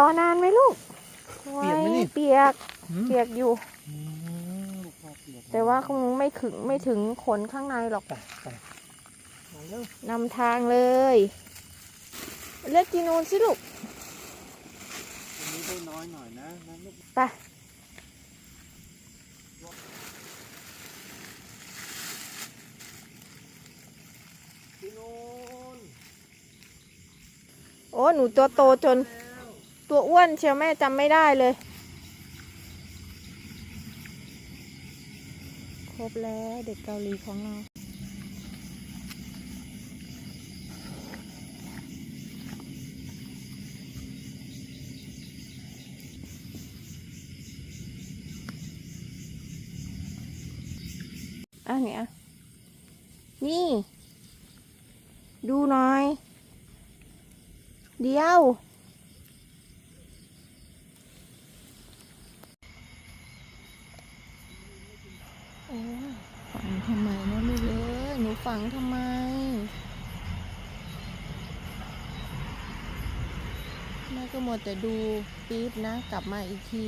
รอนานไหมลูกเปียกไหมนี่ เปียกหืมเปียกอยู่ อืมลูกพ่อเปียกแต่ว่าคงไม่ถึงไม่ถึงขนข้างในหรอก ไปไปมาเร็วนำทางเลย เลือกกินนูนสิลูก วันนี้ได้น้อยหน่อยนะนะลูกไป พี่นูนโอ้หนูตัวโตจนแล้ว ตัวอ้วนเชียวแม่จำไม่ได้เลย ครบแล้วเด็กเกาหลีของเราอะเนี่ยนี่ ดูหน่อย เดียว โอ้ย ฝังทำไมนะลูกเอ้ยหนูฝังทำไม แม่ก็หมดแต่ดูปี๊บนะ กลับมาอีกที